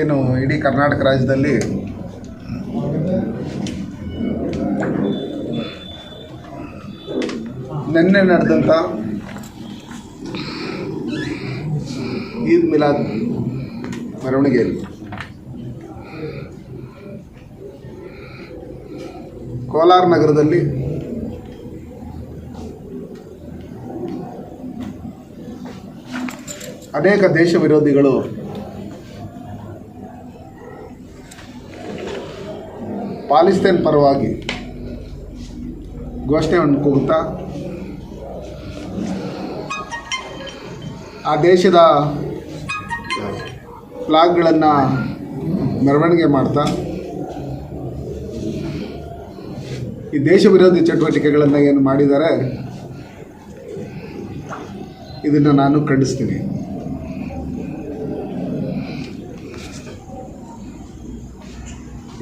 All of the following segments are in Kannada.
ಏನು ಇಡೀ ಕರ್ನಾಟಕ ರಾಜ್ಯದಲ್ಲಿ ನಿನ್ನೆ ನಡೆದಂಥ ಈದ್ ಮಿಲಾದ್ ಮೆರವಣಿಗೆಯಲ್ಲಿ ಕೋಲಾರ ನಗರದಲ್ಲಿ ಅನೇಕ ದೇಶ ವಿರೋಧಿಗಳು ಪಾಲಿಸ್ತೀನ್ ಪರವಾಗಿ ಘೋಷಣೆಯನ್ನು ಕೂಗುತ್ತಾ, ಆ ದೇಶದ ಫ್ಲಾಗ್ಗಳನ್ನು ಮೆರವಣಿಗೆ ಮಾಡ್ತಾ, ಈ ದೇಶ ವಿರೋಧಿ ಚಟುವಟಿಕೆಗಳನ್ನು ಏನು ಮಾಡಿದ್ದಾರೆ, ಇದನ್ನು ನಾನು ಖಂಡಿಸ್ತೀನಿ.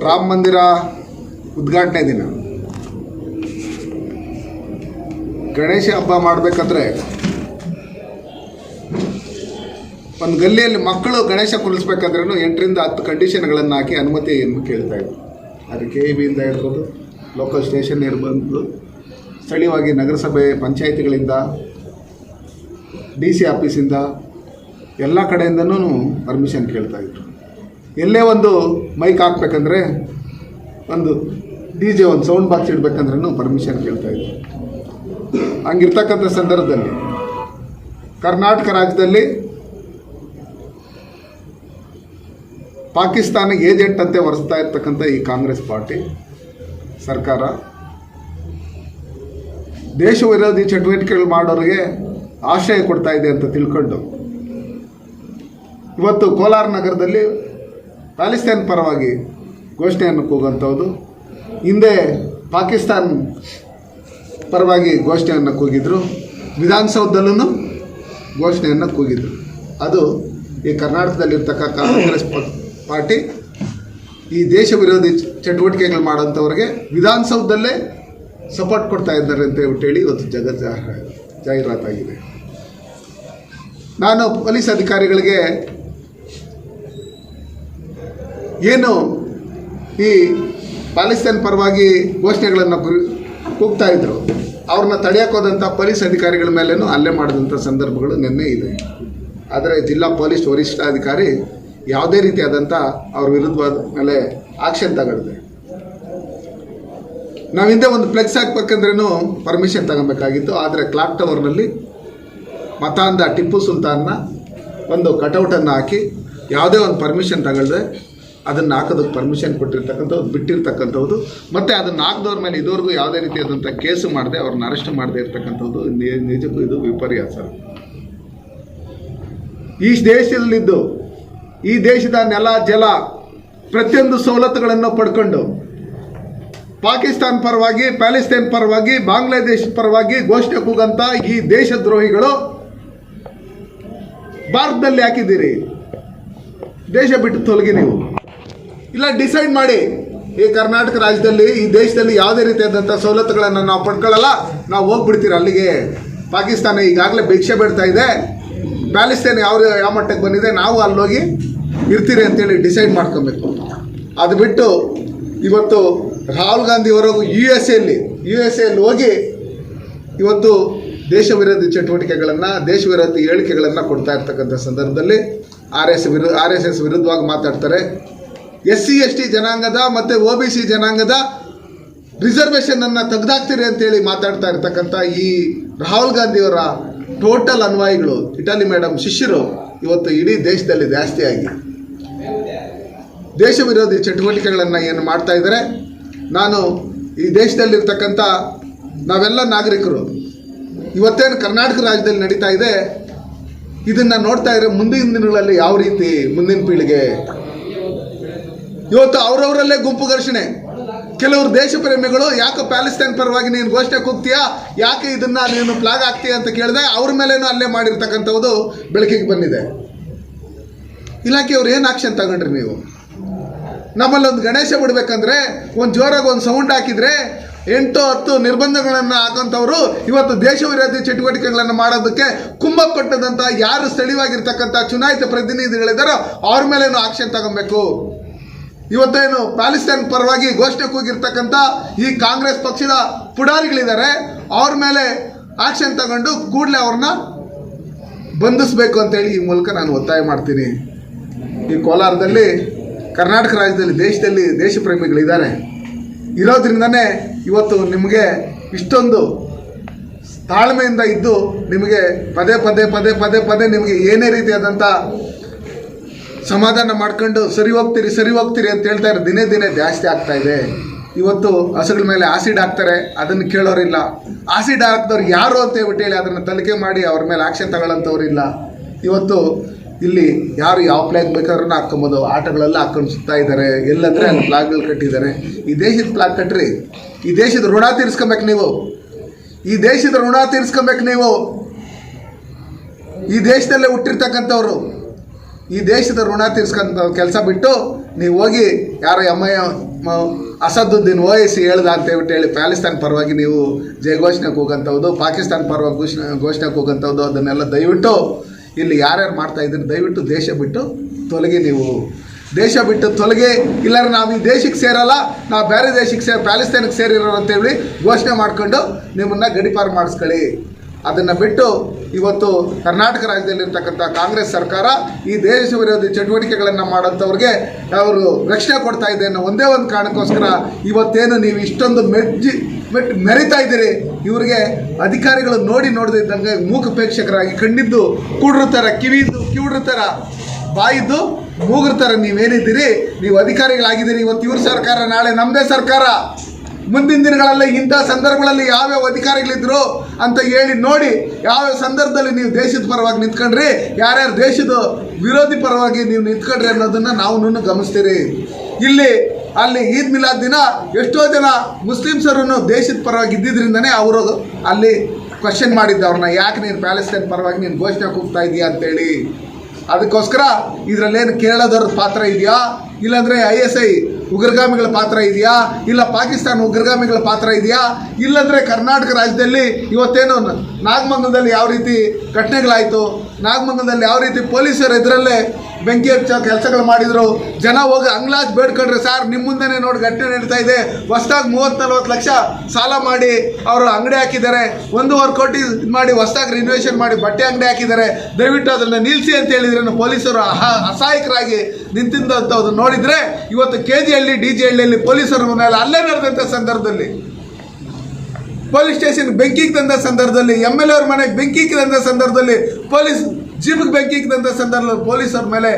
ರಾಮ ಮಂದಿರ ಉದ್ಘಾಟನೆ ದಿನ. ಗಣೇಶ ಹಬ್ಬ ಮಾಡಬೇಕಾದ್ರೆ ಒಂದು ಗಲ್ಲಿಯಲ್ಲಿ ಮಕ್ಕಳು ಗಣೇಶ ಕುಳಿಸ್ಬೇಕಾದ್ರೂ ಎಂಟರಿಂದ ಹತ್ತು ಕಂಡೀಷನ್ಗಳನ್ನು ಹಾಕಿ ಅನುಮತಿಯನ್ನು ಕೇಳ್ತಾ ಇದ್ರು ಕೆ ಇ ಬಿಯಿಂದ ಇರ್ಬೋದು ಲೋಕಲ್ ಸ್ಟೇಷನ್ ಇರ್ಬೋದು ಸ್ಥಳೀಯವಾಗಿ ನಗರಸಭೆ ಪಂಚಾಯಿತಿಗಳಿಂದ ಡಿ ಸಿ ಆಫೀಸಿಂದ ಎಲ್ಲ ಕಡೆಯಿಂದನೂ ಪರ್ಮಿಷನ್ ಕೇಳ್ತಾ ಇದ್ರು. ಎಲ್ಲೇ ಒಂದು ಮೈಕ್ ಹಾಕ್ಬೇಕಂದ್ರೆ ಒಂದು ಡಿ ಜೆ ಒಂದು ಸೌಂಡ್ ಬಾಕ್ಸ್ ಇಡ್ಬೇಕಂದ್ರೂ ಪರ್ಮಿಷನ್ ಕೇಳ್ತಾ ಇದ್ರು ಹಂಗಿರ್ತಕ್ಕಂಥ ಸಂದರ್ಭದಲ್ಲಿ ಕರ್ನಾಟಕ ರಾಜ್ಯದಲ್ಲಿ ಪಾಕಿಸ್ತಾನ ಏಜೆಂಟ್ ಅಂತೆ ಒರೆಸ್ತಾ ಇರ್ತಕ್ಕಂಥ ಈ ಕಾಂಗ್ರೆಸ್ ಪಾರ್ಟಿ ಸರ್ಕಾರ, ದೇಶ ವಿರೋಧಿ ಚಟುವಟಿಕೆಗಳು ಮಾಡೋರಿಗೆ ಆಶ್ರಯ ಕೊಡ್ತಾ ಇದೆ ಅಂತ ತಿಳ್ಕೊಂಡು ಇವತ್ತು ಕೋಲಾರ ನಗರದಲ್ಲಿ ಪ್ಯಾಲಿಸ್ತೇನ್ ಪರವಾಗಿ ಘೋಷಣೆಯನ್ನು ಕೂಗುವಂಥದ್ದು ಹಿಂದೆ ಪಾಕಿಸ್ತಾನ್ ಪರವಾಗಿ ಘೋಷಣೆಯನ್ನು ಕೂಗಿದ್ರು. ವಿಧಾನಸೌಧದಲ್ಲೂ ಘೋಷಣೆಯನ್ನು ಕೂಗಿದ್ರು. ಅದು ಈ ಕರ್ನಾಟಕದಲ್ಲಿರ್ತಕ್ಕ ಕಾಂಗ್ರೆಸ್ ಪಾರ್ಟಿ ಈ ದೇಶ ವಿರೋಧಿ ಚಟುವಟಿಕೆಗಳು ಮಾಡೋಂಥವ್ರಿಗೆ ವಿಧಾನಸೌಧದಲ್ಲೇ ಸಪೋರ್ಟ್ ಕೊಡ್ತಾ ಇದ್ದಾರೆ ಅಂತ ಹೇಳಿ ಇವತ್ತು ಜಗ ಜಾಹೀರ- ಜಾಹೀರಾತಾಗಿದೆ. ನಾನು ಪೊಲೀಸ್ ಅಧಿಕಾರಿಗಳಿಗೆ ಏನು ಈ ಪಾಲಿಸ್ತಾನ್ ಪರವಾಗಿ ಘೋಷಣೆಗಳನ್ನು ಕೂಗ್ತಾ ಇದ್ರು. ಅವ್ರನ್ನ ತಡೆಯಕ್ಕೆ ಹೋದಂಥ ಪೊಲೀಸ್ ಅಧಿಕಾರಿಗಳ ಮೇಲೇನೂ ಹಲ್ಲೆ ಮಾಡಿದಂಥ ಸಂದರ್ಭಗಳು ನಿನ್ನೆ ಇದೆ. ಆದರೆ ಜಿಲ್ಲಾ ಪೊಲೀಸ್ ವರಿಷ್ಠಾಧಿಕಾರಿ ಯಾವುದೇ ರೀತಿಯಾದಂಥ ಅವ್ರ ವಿರುದ್ಧವಾದ ಮೇಲೆ ಆಕ್ಷನ್ ತಗೊಳ್ದೆ ನಾವು ಹಿಂದೆ ಒಂದು ಫ್ಲೆಕ್ಸ್ ಹಾಕ್ಬೇಕಂದ್ರೂ ಪರ್ಮಿಷನ್ ತಗೊಬೇಕಾಗಿತ್ತು. ಆದರೆ ಕ್ಲಾಕ್ ಟವರ್ನಲ್ಲಿ ಮತಾಂಧ ಟಿಪ್ಪು ಸುಲ್ತಾನ್ನ ಒಂದು ಕಟೌಟನ್ನು ಹಾಕಿ ಯಾವುದೇ ಒಂದು ಪರ್ಮಿಷನ್ ತಗೊಳ್ದೆ ಅದನ್ನು ಹಾಕೋದಕ್ಕೆ ಪರ್ಮಿಷನ್ ಕೊಟ್ಟಿರ್ತಕ್ಕಂಥದ್ದು ಬಿಟ್ಟಿರ್ತಕ್ಕಂಥದ್ದು ಮತ್ತು ಅದನ್ನು ಹಾಕಿದವ್ರ ಮೇಲೆ ಇದುವರೆಗೂ ಯಾವುದೇ ರೀತಿಯಾದಂಥ ಕೇಸು ಮಾಡದೆ ಅವ್ರನ್ನ ಅರೆಸ್ಟ್ ಮಾಡದೆ ಇರ್ತಕ್ಕಂಥದ್ದು ನಿಜಕ್ಕೂ ಇದು ವಿಪರ್ಯಾಸ. ಈ ದೇಶದಲ್ಲಿದ್ದು, ಈ ದೇಶದ ನೆಲ, ಜಲ ಪ್ರತಿಯೊಂದು ಸವಲತ್ತುಗಳನ್ನು ಪಡ್ಕೊಂಡು, ಪಾಕಿಸ್ತಾನ್ ಪರವಾಗಿ, ಪ್ಯಾಲೆಸ್ತೈನ್ ಪರವಾಗಿ, ಬಾಂಗ್ಲಾದೇಶ ಪರವಾಗಿ ಘೋಷಣೆ ಕೂಗಂತ ಈ ದೇಶದ್ರೋಹಿಗಳು ಭಾರತದಲ್ಲಿ ಹಾಕಿದ್ದೀರಿ. ದೇಶ ಬಿಟ್ಟು ತೊಲಗಿ ನೀವು. ಇಲ್ಲ ಡಿಸೈಡ್ ಮಾಡಿ. ಈ ಕರ್ನಾಟಕ ರಾಜ್ಯದಲ್ಲಿ, ಈ ದೇಶದಲ್ಲಿ ಯಾವುದೇ ರೀತಿಯಾದಂಥ ಸವಲತ್ತುಗಳನ್ನು ನಾವು ಪಡ್ಕೊಳ್ಳಲ್ಲ, ನಾವು ಹೋಗ್ಬಿಡ್ತೀರ ಅಲ್ಲಿಗೆ. ಪಾಕಿಸ್ತಾನ ಈಗಾಗಲೇ ಭಿಕ್ಷೆ ಬಿಡ್ತಾ ಇದೆ. ಪ್ಯಾಲಿಸ್ತೇನ್ ಯಾವ ಯಾವ ಮಟ್ಟಕ್ಕೆ ಬಂದಿದೆ, ನಾವು ಅಲ್ಲೋಗಿ ಇರ್ತೀರಿ ಅಂತೇಳಿ ಡಿಸೈಡ್ ಮಾಡ್ಕೊಬೇಕು. ಅದು ಬಿಟ್ಟು ಇವತ್ತು ರಾಹುಲ್ ಗಾಂಧಿಯವರು ಯು ಎಸ್ ಎಲ್ಲಿ ಯು ಎಸ್ ಎಲ್ಲಿ ಹೋಗಿ ಇವತ್ತು ದೇಶ ವಿರೋಧಿ ಚಟುವಟಿಕೆಗಳನ್ನು, ದೇಶ ವಿರೋಧಿ ಹೇಳಿಕೆಗಳನ್ನು ಕೊಡ್ತಾ ಇರ್ತಕ್ಕಂಥ ಸಂದರ್ಭದಲ್ಲಿ ಆರ್ ಎಸ್ ವಿರು ಆರ್ ಎಸ್ ಎಸ್ ವಿರುದ್ಧವಾಗಿ ಮಾತಾಡ್ತಾರೆ. ಎಸ್ ಸಿ ಎಸ್ ಟಿ ಜನಾಂಗದ ಮತ್ತು ಒ ಬಿ ಸಿ ಜನಾಂಗದ ರಿಸರ್ವೇಷನನ್ನು ತೆಗೆದಾಕ್ತೀರಿ ಅಂತೇಳಿ ಮಾತಾಡ್ತಾ ಇರ್ತಕ್ಕಂಥ ಈ ರಾಹುಲ್ ಗಾಂಧಿಯವರ ಟೋಟಲ್ ಅನ್ವಾಯಿಗಳು. ಇಟಲಿ ಮೇಡಮ್ ಶಿಷ್ಯರು ಇವತ್ತು ಇಡೀ ದೇಶದಲ್ಲಿ ಜಾಸ್ತಿಯಾಗಿ ದೇಶ ವಿರೋಧಿ ಚಟುವಟಿಕೆಗಳನ್ನು ಏನು ಮಾಡ್ತಾ ಇದ್ದಾರೆ. ನಾನು ಈ ದೇಶದಲ್ಲಿರ್ತಕ್ಕಂಥ ನಾವೆಲ್ಲ ನಾಗರಿಕರು. ಇವತ್ತೇನು ಕರ್ನಾಟಕ ರಾಜ್ಯದಲ್ಲಿ ನಡೀತಾ ಇದೆ. ಇದನ್ನು ನೋಡ್ತಾ ಇದ್ರೆ ಮುಂದಿನ ದಿನಗಳಲ್ಲಿ ಯಾವ ರೀತಿ ಮುಂದಿನ ಪೀಳಿಗೆ ಇವತ್ತು ಅವರವರಲ್ಲೇ ಗುಂಪು ಘರ್ಷಣೆ. ಕೆಲವರು ದೇಶ ಪ್ರೇಮಿಗಳು, ಯಾಕೆ ಪ್ಯಾಲೆಸ್ತೈನ್ ಪರವಾಗಿ ನೀನು ಘೋಷಣೆ ಕೂಗ್ತೀಯಾ? ಯಾಕೆ ಇದನ್ನ ನೀನು ಫ್ಲಾಗ್ ಆಗ್ತೀಯ ಅಂತ ಕೇಳಿದೆ, ಅವ್ರ ಮೇಲೇನೂ ಅಲ್ಲೇ ಮಾಡಿರ್ತಕ್ಕಂಥದ್ದು ಬೆಳಕಿಗೆ ಬಂದಿದೆ. ಇಲಾಖೆಯವ್ರು ಏನು ಆಕ್ಷನ್ ತಗೊಂಡ್ರಿ ನೀವು? ನಮ್ಮಲ್ಲಿ ಒಂದು ಗಣೇಶ ಬಿಡ್ಬೇಕಂದ್ರೆ, ಒಂದು ಜೋರಾಗಿ ಒಂದು ಸೌಂಡ್ ಹಾಕಿದ್ರೆ, ಎಂಟು ಹತ್ತು ನಿರ್ಬಂಧಗಳನ್ನು ಹಾಕಂತವರು ಇವತ್ತು ದೇಶ ವಿರೋಧಿ ಚಟುವಟಿಕೆಗಳನ್ನು ಮಾಡೋದಕ್ಕೆ ಕುಂಭ ಕೊಟ್ಟದಂತ ಯಾರು ಸ್ಥಳೀಯವಾಗಿರ್ತಕ್ಕಂಥ ಚುನಾಯಿತ ಪ್ರತಿನಿಧಿಗಳಿದ್ದಾರೋ ಅವ್ರ ಮೇಲೇನು ಆಕ್ಷನ್ ತಗೊಬೇಕು. ಇವತ್ತೇನು ಪ್ಯಾಲೆಸ್ತೈನ್ ಪರವಾಗಿ ಘೋಷಣೆ ಕೂಗಿರ್ತಕ್ಕಂಥ ಈ ಕಾಂಗ್ರೆಸ್ ಪಕ್ಷದ ಪುಡಾರಿಗಳಿದ್ದಾರೆ, ಅವ್ರ ಮೇಲೆ ಆಕ್ಷನ್ ತಗೊಂಡು ಕೂಡಲೇ ಅವ್ರನ್ನ ಬಂಧಿಸಬೇಕು ಅಂತೇಳಿ ಈ ಮೂಲಕ ನಾನು ಒತ್ತಾಯ ಮಾಡ್ತೀನಿ. ಈ ಕೋಲಾರದಲ್ಲಿ, ಕರ್ನಾಟಕ ರಾಜ್ಯದಲ್ಲಿ, ದೇಶದಲ್ಲಿ ದೇಶ ಪ್ರೇಮಿಗಳಿದ್ದಾರೆ. ಇರೋದ್ರಿಂದನೇ ಇವತ್ತು ನಿಮಗೆ ಇಷ್ಟೊಂದು ತಾಳ್ಮೆಯಿಂದ ಇದ್ದು ನಿಮಗೆ ಪದೇ ಪದೇ ಪದೇ ಪದೇ ಪದೇ ನಿಮಗೆ ಏನೇ ರೀತಿಯಾದಂಥ ಸಮಾಧಾನ ಮಾಡ್ಕೊಂಡು ಸರಿ ಹೋಗ್ತೀರಿ ಸರಿ ಹೋಗ್ತೀರಿ ಅಂತ ಹೇಳ್ತಾ ಇರೋ ದಿನೇ ದಿನೇ ಜಾಸ್ತಿ ಆಗ್ತಾ ಇದೆ. ಇವತ್ತು ಹಸುಗಳ ಮೇಲೆ ಆಸಿಡ್ ಹಾಕ್ತಾರೆ, ಅದನ್ನು ಕೇಳೋರಿಲ್ಲ. ಆಸಿಡ್ ಹಾಕ್ದವ್ರು ಯಾರು ಅಂತ ಹೇಳ್ಬಿಟ್ಟು ಹೇಳಿ ಅದನ್ನು ತನಿಖೆ ಮಾಡಿ ಅವ್ರ ಮೇಲೆ ಆಕ್ಷನ್ ತಗೊಳ್ಳೋಂಥವ್ರಿಲ್ಲ ಇವತ್ತು ಇಲ್ಲಿ ಯಾರು ಯಾವ ಫ್ಲಾಗ್ ಬೇಕಾದ್ರೂ ಹಾಕ್ಕೊಬೋದು. ಆಟಗಳೆಲ್ಲ ಹಾಕೊಂಡು ಸುತ್ತಾ ಇದ್ದಾರೆ. ಎಲ್ಲಂದ್ರೆ ಅಲ್ಲಿ ಫ್ಲಾಗ್ಗಳು ಕಟ್ಟಿದ್ದಾರೆ. ಈ ದೇಶದ ಫ್ಲಾಗ್ ಕಟ್ಟ್ರಿ ಈ ದೇಶದ ಋಣ ತೀರಿಸ್ಕೊಬೇಕು ನೀವು. ಈ ದೇಶದ ಋಣ ತೀರಿಸ್ಕೊಬೇಕು ನೀವು. ಈ ದೇಶದಲ್ಲೇ ಹುಟ್ಟಿರ್ತಕ್ಕಂಥವ್ರು. ಈ ದೇಶದ ಋಣ ತೀರ್ಸ್ಕೊಂತ ಕೆಲಸ ಬಿಟ್ಟು ನೀವು ಹೋಗಿ ಯಾರೋ ಎಂ ಐ ಅಸದುದ್ದೀನ್ ಓವೈಸಿ ಹೇಳ್ದ ಅಂತ ಹೇಳ್ಬಿಟ್ಟು ಹೇಳಿ ಪ್ಯಾಲೆಸ್ತಾನ್ ಪರವಾಗಿ ನೀವು ಜಯ ಘೋಷಣೆಗೆ ಹೋಗಂಥದ್ದು ಪಾಕಿಸ್ತಾನ ಪರವಾಗಿ ಘೋಷಣೆ, ಘೋಷಣೆಗೆ ಹೋಗಂಥದ್ದು ಅದನ್ನೆಲ್ಲ ದಯವಿಟ್ಟು ಇಲ್ಲಿ ಯಾರ್ಯಾರು ಮಾಡ್ತಾ ಇದ್ದೀರಿ, ದಯವಿಟ್ಟು ದೇಶ ಬಿಟ್ಟು ತೊಲಗಿ ನೀವು. ದೇಶ ಬಿಟ್ಟು ತೊಲಗಿ, ಇಲ್ಲಾಂದ್ರೆ ನಾವು ಈ ದೇಶಕ್ಕೆ ಸೇರಲ್ಲ, ನಾವು ಬೇರೆ ದೇಶಕ್ಕೆ ಸೇರಿ ಪ್ಯಾಲೆಸ್ತೈನ್ಗೆ ಸೇರಿರೋ ಅಂತೇಳಿ ಘೋಷಣೆ ಮಾಡ್ಕೊಂಡು ನಿಮ್ಮನ್ನು ಗಡಿಪಾರು ಮಾಡಿಸ್ಕೊಳ್ಳಿ. ಅದನ್ನು ಬಿಟ್ಟು ಇವತ್ತು ಕರ್ನಾಟಕ ರಾಜ್ಯದಲ್ಲಿರ್ತಕ್ಕಂಥ ಕಾಂಗ್ರೆಸ್ ಸರ್ಕಾರ ಈ ದೇಶ ವಿರೋಧಿ ಚಟುವಟಿಕೆಗಳನ್ನು ಮಾಡೋಂಥವ್ರಿಗೆ ಅವರು ರಕ್ಷಣೆ ಕೊಡ್ತಾ ಇದೆ ಅನ್ನೋ ಒಂದೇ ಒಂದು ಕಾರಣಕ್ಕೋಸ್ಕರ ಇವತ್ತೇನು ನೀವು ಇಷ್ಟೊಂದು ಮೆಜ್ಜಿ ಮೆಟ್ ಮೆರಿತಾ ಇದ್ದೀರಿ, ಇವರಿಗೆ ಅಧಿಕಾರಿಗಳು ನೋಡಿ ನೋಡದಿದ್ದಂಗೆ ಮೂಕ ಪ್ರೇಕ್ಷಕರಾಗಿ ಕಣ್ಣಿದ್ದು ಥರ ಕಿವಿದ್ದು ಕಿವುಡ್ರ ಥರ ಬಾಯಿದ್ದು ಮೂಗ್ರ ಥರ ನೀವೇನಿದ್ದೀರಿ? ನೀವು ಅಧಿಕಾರಿಗಳಾಗಿದ್ದೀರಿ, ಇವತ್ತು ಇವ್ರ ಸರ್ಕಾರ, ನಾಳೆ ನಮ್ಮದೇ ಸರ್ಕಾರ. ಮುಂದಿನ ದಿನಗಳಲ್ಲಿ ಇಂಥ ಸಂದರ್ಭಗಳಲ್ಲಿ ಯಾವ್ಯಾವ ಅಧಿಕಾರಿಗಳಿದ್ರು ಅಂತ ಹೇಳಿ ನೋಡಿ ಯಾವ್ಯಾವ ಸಂದರ್ಭದಲ್ಲಿ ನೀವು ದೇಶದ ಪರವಾಗಿ ನಿಂತ್ಕೊಂಡ್ರಿ, ಯಾರ್ಯಾರು ದೇಶದ ವಿರೋಧಿ ಪರವಾಗಿ ನೀವು ನಿಂತ್ಕೊಂಡ್ರಿ ಅನ್ನೋದನ್ನ ನಾವು ಗಮನಿಸ್ತೀರಿ. ಇಲ್ಲಿ, ಅಲ್ಲಿ ಈದ್ ಮಿಲಾದ್ ದಿನ ಎಷ್ಟೋ ಜನ ಮುಸ್ಲಿಮ್ಸರನ್ನು ದೇಶದ ಪರವಾಗಿ ಇದ್ದಿದ್ರಿಂದನೇ ಅವರು ಅಲ್ಲಿ ಕ್ವಶನ್ ಮಾಡಿದ್ದ ಅವ್ರನ್ನ, ಯಾಕೆ ನೀನು ಪ್ಯಾಲೆಸ್ಟೈನ್ ಪರವಾಗಿ ನೀನು ಘೋಷಣೆ ಕೂಗ್ತಾ ಇದೀಯಾ ಅಂತೇಳಿ. ಅದಕ್ಕೋಸ್ಕರ ಇದರಲ್ಲೇನು ಕೇರಳದವ್ರ ಪಾತ್ರ ಇದೆಯಾ? ಇಲ್ಲಾಂದರೆ ಐ ಎಸ್ ಐ ಉಗ್ರಗಾಮಿಗಳ ಪಾತ್ರ ಇದೆಯಾ? ಇಲ್ಲ ಪಾಕಿಸ್ತಾನ ಉಗ್ರಗಾಮಿಗಳ ಪಾತ್ರ ಇದೆಯಾ? ಇಲ್ಲಾಂದರೆ ಕರ್ನಾಟಕ ರಾಜ್ಯದಲ್ಲಿ ಇವತ್ತೇನು ನಾಗಮಂಗಲದಲ್ಲಿ ಯಾವ ರೀತಿ ಘಟನೆಗಳಾಯಿತು? ನಾಗಮಂಗಲದಲ್ಲಿ ಯಾವ ರೀತಿ ಪೊಲೀಸರು ಇದರಲ್ಲೇ ಬೆಂಕಿ ಹಚ್ಚ ಕೆಲಸಗಳು ಮಾಡಿದರು? ಜನ ಹೋಗಿ ಅಂಗ್ಲಾಜ್ ಬೇಡ್ಕೊಂಡ್ರೆ ಸರ್ ನಿಮ್ಮ ಮುಂದೆನೇ ನೋಡಿ ಘಟನೆ ನಡೀತಾ ಇದೆ. ಹೊಸ್ದಾಗಿ ಮೂವತ್ತು ನಲ್ವತ್ತು ಲಕ್ಷ ಸಾಲ ಮಾಡಿ ಅವರು ಅಂಗಡಿ ಹಾಕಿದ್ದಾರೆ. ಒಂದೂವರೆ ಕೋಟಿ ಮಾಡಿ ಹೊಸ್ದಾಗಿ ರಿನೋವೇಷನ್ ಮಾಡಿ ಬಟ್ಟೆ ಅಂಗಡಿ ಹಾಕಿದ್ದಾರೆ. ದಯವಿಟ್ಟು ಅದನ್ನು ನಿಲ್ಲಿಸಿ ಅಂತ ಹೇಳಿದ್ರೆ ಪೊಲೀಸರು ಅಹ- ಅಸಹಾಯಕರಾಗಿ ನಿಂತಿದ್ದಂಥದ್ದು ನೋಡಿದರೆ ಇವತ್ತು K G Halli D J ಹಳ್ಳಿಯಲ್ಲಿ ಪೊಲೀಸರ ಮೇಲೆ ಅಲ್ಲೇ ನಡೆದಂಥ ಸಂದರ್ಭದಲ್ಲಿ. ಪೊಲೀಸ್ ಸ್ಟೇಷನ್ ಬೆಂಕಿಗೆ ತಂದ ಸಂದರ್ಭದಲ್ಲಿ, ಎಂ ಎಲ್ ಅವ್ರ ಮನೆಗೆ ಬೆಂಕಿಗೆ ತಂದ ಸಂದರ್ಭದಲ್ಲಿ, ಪೊಲೀಸ್ ಜೀಪ್ಗೆ ಬೆಂಕಿಗೆ ತಂದ ಸಂದರ್ಭದಲ್ಲಿ ಪೊಲೀಸರ ಮೇಲೆ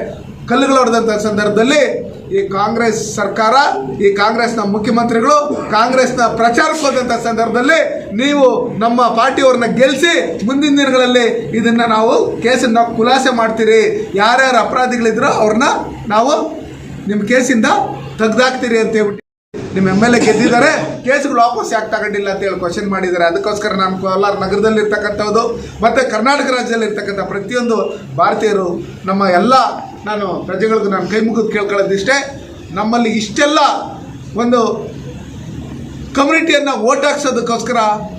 ಕಲ್ಲುಗಳು ಹೊಡೆದಂಥ ಸಂದರ್ಭದಲ್ಲಿ ಈ ಕಾಂಗ್ರೆಸ್ ಸರ್ಕಾರ, ಈ ಕಾಂಗ್ರೆಸ್ನ ಮುಖ್ಯಮಂತ್ರಿಗಳು, ಕಾಂಗ್ರೆಸ್ನ ಪ್ರಚಾರಕ್ಕೆ ಹೋದಂಥ ಸಂದರ್ಭದಲ್ಲಿ ನೀವು ನಮ್ಮ ಪಾರ್ಟಿಯವ್ರನ್ನ ಗೆಲ್ಲಿಸಿ ಮುಂದಿನ ದಿನಗಳಲ್ಲಿ ಇದನ್ನು ನಾವು ಕೇಸನ್ನು ಖುಲಾಸೆ ಮಾಡ್ತೀರಿ. ಯಾರ್ಯಾರು ಅಪರಾಧಿಗಳಿದ್ರೋ ಅವ್ರನ್ನ ನಾವು ನಿಮ್ಮ ಕೇಸಿಂದ ತೆಗ್ದಾಕ್ತೀರಿ ಅಂತ ಹೇಳ್ಬಿಟ್ಟು ನಿಮ್ಮ ಎಂ ಎಲ್ ಎ ಗೆದ್ದಿದ್ದಾರೆ. ಕೇಸ್ಗಳು ವಾಪಸ್ ಯಾಕೆ ತಗೊಂಡಿಲ್ಲ ಅಂತ ಹೇಳಿ ಕ್ವಶನ್ ಮಾಡಿದ್ದಾರೆ. ಅದಕ್ಕೋಸ್ಕರ ನಮ್ಮ ಕೋಲಾರ ನಗರದಲ್ಲಿ ಇರ್ತಕ್ಕಂಥದ್ದು ಮತ್ತು ಕರ್ನಾಟಕ ರಾಜ್ಯದಲ್ಲಿ ಇರ್ತಕ್ಕಂಥ ಪ್ರತಿಯೊಂದು ಭಾರತೀಯರು, ನಮ್ಮ ಎಲ್ಲ ನಾನು ಪ್ರಜೆಗಳಿಗೆ ನಾನು ಕೈ ಮುಗಿದು ಕೇಳ್ಕೊಳ್ಳೋದಿಷ್ಟೇ ನಮ್ಮಲ್ಲಿ ಇಷ್ಟೆಲ್ಲ ಒಂದು ಕಮ್ಯುನಿಟಿಯನ್ನು ಓಟ್ ಹಾಕ್ಸೋದಕ್ಕೋಸ್ಕರ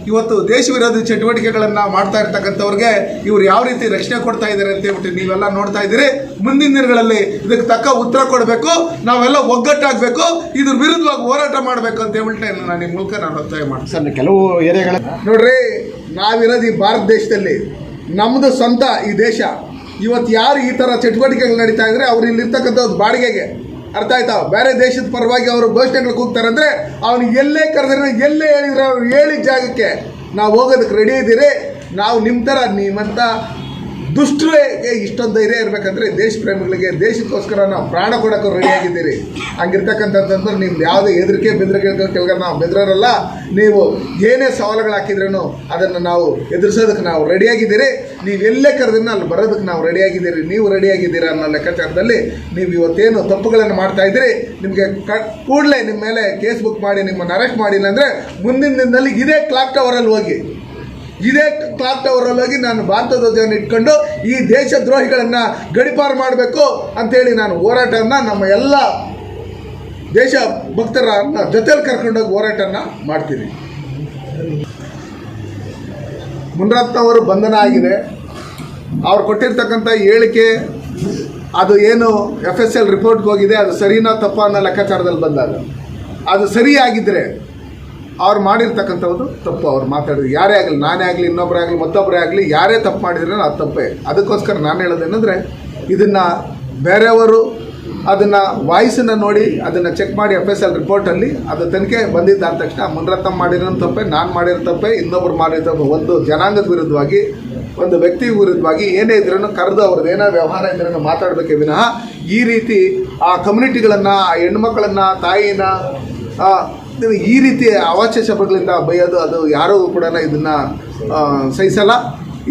ಇವತ್ತು ದೇಶ ವಿರೋಧಿ ಚಟುವಟಿಕೆಗಳನ್ನು ಮಾಡ್ತಾ ಇರ್ತಕ್ಕಂಥವ್ರಿಗೆ ಇವ್ರು ಯಾವ ರೀತಿ ರಕ್ಷಣೆ ಕೊಡ್ತಾ ಇದ್ದಾರೆ ಅಂತ ಹೇಳ್ಬಿಟ್ಟು ನೀವೆಲ್ಲ ನೋಡ್ತಾ ಇದ್ದೀರಿ. ಮುಂದಿನ ದಿನಗಳಲ್ಲಿ ಇದಕ್ಕೆ ತಕ್ಕ ಉತ್ತರ ಕೊಡಬೇಕು ನಾವೆಲ್ಲ ಒಗ್ಗಟ್ಟಾಗಬೇಕು ಇದ್ರ ವಿರುದ್ಧವಾಗಿ ಹೋರಾಟ ಮಾಡಬೇಕು ಅಂತ ಹೇಳ್ಬಿಟ್ಟು ನಾನು ನಿಮ್ಮ ಮೂಲಕ ನಾನು ಒತ್ತಾಯ ಮಾಡ್ತೀನಿ. ಸರ್ ಕೆಲವು ಏರಿಯಾಗಳ ನೋಡ್ರಿ ನಾವಿರೋದು ಈ ಭಾರತ ದೇಶದಲ್ಲಿ ನಮ್ಮದು ಸ್ವಂತ ಈ ದೇಶ. ಇವತ್ತು ಯಾರು ಈ ಥರ ಚಟುವಟಿಕೆಗಳು ನಡೀತಾ ಇದ್ರೆ ಅವ್ರು ಇಲ್ಲಿರ್ತಕ್ಕಂಥದ್ದು ಬಾಡಿಗೆಗೆ ಅರ್ಥ ಆಯ್ತಾ? ಬೇರೆ ದೇಶದ ಪರವಾಗಿ ಅವರು ಘೋಷಣೆಗಳು ಕೂಗ್ತಾರೆ ಅಂದರೆ ಅವನು ಎಲ್ಲೇ ಕರೆದ್ರೆ ಎಲ್ಲೇ ಹೇಳಿದ್ರೆ ಅವ್ರು ಹೇಳಿದ ಜಾಗಕ್ಕೆ. ನಾವು ಹೋಗೋದಕ್ಕೆ ರೆಡಿ ಇದ್ದೀರಿ. ನಾವು ನಿಮ್ಮ ಥರ ನಿಮ್ಮಂಥ ದುಷ್ಟರಿಗೆ ಇಷ್ಟೊಂದು ಧೈರ್ಯ ಇರಬೇಕಂದ್ರೆ ದೇಶ ಪ್ರೇಮಿಗಳಿಗೆ ದೇಶಕ್ಕೋಸ್ಕರ ನಾವು ಪ್ರಾಣ ಕೊಡೋಕೆ ರೆಡಿಯಾಗಿದ್ದೀರಿ ಹಂಗಿರ್ತಕ್ಕಂಥದ್ದು ನಿಮ್ದು ಯಾವುದೇ ಹೆದರಿಕೆ, ಬೆದರಿಕೆ ಕೆಳಗೆ ನಾವು ಬೆದರಲ್ಲ ನೀವು ಏನೇ ಸವಾಲುಗಳು ಹಾಕಿದ್ರೂ ಅದನ್ನು ನಾವು ಎದುರಿಸೋದಕ್ಕೆ ನಾವು ರೆಡಿಯಾಗಿದ್ದೀರಿ ನೀವು ಎಲ್ಲೇ ಕರೆದಿನ ಅಲ್ಲಿ ಬರೋದಕ್ಕೆ ನಾವು ರೆಡಿಯಾಗಿದ್ದೀರಿ ನೀವು ರೆಡಿಯಾಗಿದ್ದೀರಾ ಅನ್ನೋ ಲೆಕ್ಕಾಚಾರದಲ್ಲಿ ನೀವು ಇವತ್ತೇನು ತಪ್ಪುಗಳನ್ನು ಮಾಡ್ತಾ ಇದ್ದೀರಿ. ನಿಮಗೆ ಕ ಕೂಡಲೇ ನಿಮ್ಮ ಮೇಲೆ ಕೇಸ್ ಬುಕ್ ಮಾಡಿ, ನಿಮ್ಮನ್ನು ಅರೆಸ್ಟ್ ಮಾಡಿಲ್ಲ ಅಂದರೆ ಮುಂದಿನ ದಿನದಲ್ಲಿ ಇದೇ ಕ್ಲಾಕ್ ಟವರಲ್ಲಿ ಹೋಗಿ. ಇದೇ ಕ್ಲಾಕ್ ಟವರಲ್ಲಿ ನಾನು ಭಾರತ ಧ್ವಜವನ್ನು ಇಟ್ಕೊಂಡು ಈ ದೇಶ ದ್ರೋಹಿಗಳನ್ನು ಗಡಿಪಾರು ಮಾಡಬೇಕು ಅಂತೇಳಿ ನಾನು ಹೋರಾಟವನ್ನು ನಮ್ಮ ಎಲ್ಲ ದೇಶ ಭಕ್ತರ ಜೊತೆಯಲ್ಲಿ ಕರ್ಕೊಂಡೋಗಿ ಹೋರಾಟನ ಮಾಡ್ತೀನಿ. ಮುನರತ್ನ ಅವರು ಬಂಧನ ಆಗಿದೆ. ಅವ್ರು ಕೊಟ್ಟಿರ್ತಕ್ಕಂಥ ಹೇಳಿಕೆ, ಅದು ಏನು ಎಫ್ ಎಸ್ ಎಲ್ ರಿಪೋರ್ಟ್ಗೆ ಹೋಗಿದೆ, ಅದು ಸರಿನಾ ತಪ್ಪ ಅನ್ನೋ ಲೆಕ್ಕಾಚಾರದಲ್ಲಿ ಬಂದಾಗ ಅದು ಸರಿಯಾಗಿದ್ದರೆ ಅವ್ರು ಮಾಡಿರ್ತಕ್ಕಂಥದ್ದು ತಪ್ಪು. ಅವ್ರು ಮಾತಾಡಿದ್ರು, ಯಾರೇ ಆಗಲಿ, ನಾನೇ ಆಗಲಿ ಇನ್ನೊಬ್ಬರೇ ಆಗಲಿ ಮತ್ತೊಬ್ಬರೇ ಆಗಲಿ, ಯಾರೇ ತಪ್ಪು ಮಾಡಿದ್ರೆ ಅದು ತಪ್ಪೇ. ಅದಕ್ಕೋಸ್ಕರ ನಾನು ಹೇಳೋದೇನೆಂದರೆ ಇದನ್ನು ಬೇರೆಯವರು ಅದನ್ನು ವಾಯ್ಸನ್ನು ನೋಡಿ ಅದನ್ನು ಚೆಕ್ ಮಾಡಿ ಎಫ್ ಎಸ್ ಎಲ್ ರಿಪೋರ್ಟಲ್ಲಿ ಅದು ತನಿಖೆ ಬಂದಿದ್ದ ಅಂದ ತಕ್ಷಣ, ಮುನ್ರತ್ನಂ ಮಾಡಿರೋ ತಪ್ಪೆ, ನಾನು ಮಾಡಿರೋ ತಪ್ಪೆ, ಇನ್ನೊಬ್ರು ಮಾಡಿರೋ ತಪ್ಪೆ. ಒಂದು ಜನಾಂಗದ ವಿರುದ್ಧವಾಗಿ, ಒಂದು ವ್ಯಕ್ತಿ ವಿರುದ್ಧವಾಗಿ ಏನೇ ಇದ್ರೂ ಕರೆದು ಅವ್ರದ್ದು ಏನೋ ವ್ಯವಹಾರ ಇದ್ರೂ ಮಾತಾಡಬೇಕೇ ವಿನಃ ಈ ರೀತಿ ಆ ಕಮ್ಯುನಿಟಿಗಳನ್ನು ಆ ಹೆಣ್ಮಕ್ಳನ್ನು ತಾಯಿನ ನೀವು ಈ ರೀತಿ ಅವಾಚ್ಯ ಶಬ್ದಗಳಿಂದ ಬೈಯೋದು, ಅದು ಯಾರೂ ಕೂಡ ಇದನ್ನು ಸಹಿಸಲ್ಲ.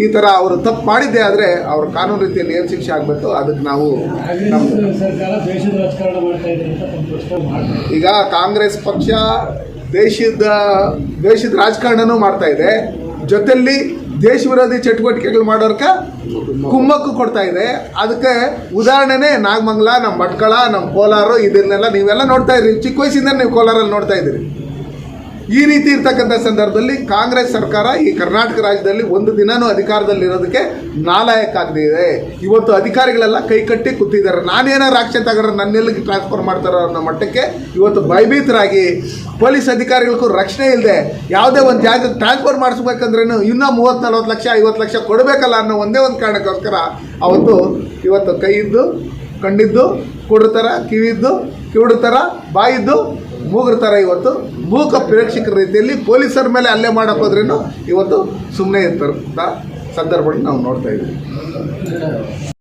ಈ ಥರ ಅವರು ತಪ್ಪು ಮಾಡಿದ್ದೆ ಆದರೆ ಅವ್ರ ಕಾನೂನು ರೀತಿಯಲ್ಲಿ ಏನು ಶಿಕ್ಷೆ ಆಗಬೇಕು ಅದಕ್ಕೆ ನಾವು ಈಗ ಕಾಂಗ್ರೆಸ್ ಪಕ್ಷ ದೇಶದ ದೇಶದ ರಾಜಕಾರಣನೂ ಮಾಡ್ತಾ ಇದೆ. ಜೊತೆಯಲ್ಲಿ ದೇಶ ವಿರೋಧಿ ಚಟುವಟಿಕೆಗಳು ಮಾಡೋರ್ಕ ಕುಮ್ಮಕ್ಕು ಕೊಡ್ತಾ ಇದೆ. ಅದಕ್ಕೆ ಉದಾಹರಣೆನೇ ನಾಗಮಂಗಲ ನಮ್ಮ ಭಟ್ಕಳ ನಮ್ಮ ಕೋಲಾರ ಇದನ್ನೆಲ್ಲ ನೀವೆಲ್ಲ ನೋಡ್ತಾ ಇದ್ರಿ ಚಿಕ್ಕ ವಯಸ್ಸಿಂದ ನೀವು ಕೋಲಾರಲ್ಲಿ ನೋಡ್ತಾ ಇದ್ದೀರಿ. ಈ ರೀತಿ ಇರ್ತಕ್ಕಂಥ ಸಂದರ್ಭದಲ್ಲಿ ಕಾಂಗ್ರೆಸ್ ಸರ್ಕಾರ ಈ ಕರ್ನಾಟಕ ರಾಜ್ಯದಲ್ಲಿ ಒಂದು ದಿನನೂ ಅಧಿಕಾರದಲ್ಲಿರೋದಕ್ಕೆ ನಾಲಾಯಕ ಆಗದಿದೆ ಇವತ್ತು ಅಧಿಕಾರಿಗಳೆಲ್ಲ ಕೈ ಕಟ್ಟಿ ಕೂತಿದ್ದಾರೆ. ನಾನೇನೋ ಆಕ್ಷನ್ ತಗೊಂಡ್ರೆ ನನ್ನೆಲ್ಲಿಗೆ ಟ್ರಾನ್ಸ್ಫರ್ ಮಾಡ್ತಾರೋ ಅನ್ನೋ ಮಟ್ಟಕ್ಕೆ ಇವತ್ತು ಭಯಭೀತರಾಗಿ ಪೊಲೀಸ್ ಅಧಿಕಾರಿಗಳಿಗೂ ರಕ್ಷಣೆ ಇಲ್ಲದೆ ಯಾವುದೇ ಒಂದು ಜಾಗಕ್ಕೆ ಟ್ರಾನ್ಸ್ಫರ್ ಮಾಡಿಸ್ಬೇಕಂದ್ರೆ ಇನ್ನೂ ಮೂವತ್ತು, ನಲ್ವತ್ತು ಲಕ್ಷ, ಐವತ್ತು ಲಕ್ಷ ಕೊಡಬೇಕಲ್ಲ ಅನ್ನೋ ಒಂದೇ ಒಂದು ಕಾರಣಕ್ಕೋಸ್ಕರ ಅವತ್ತು ಇವತ್ತು ಕೈಯಿದ್ದು ಕಣ್ಣಿದ್ದು ಕೊಡ್ತಾರ ಕಿವಿದ್ದು ಕಿವಿಡ್ತಾರ ಬಾಯಿದ್ದು ಮೂಗರ ಥರ ಇವತ್ತು. ಮೂಕ ಪ್ರೇಕ್ಷಕರ ರೀತಿಯಲ್ಲಿ ಪೊಲೀಸರ ಮೇಲೆ ಹಲ್ಲೆ ಮಾಡೋಕ್ಕೋದ್ರೂ ಇವತ್ತು ಸುಮ್ಮನೆ ಇರ್ತಾರ ಸಂದರ್ಭಗಳನ್ನ ನಾವು ನೋಡ್ತಾ ಇದ್ದೀವಿ.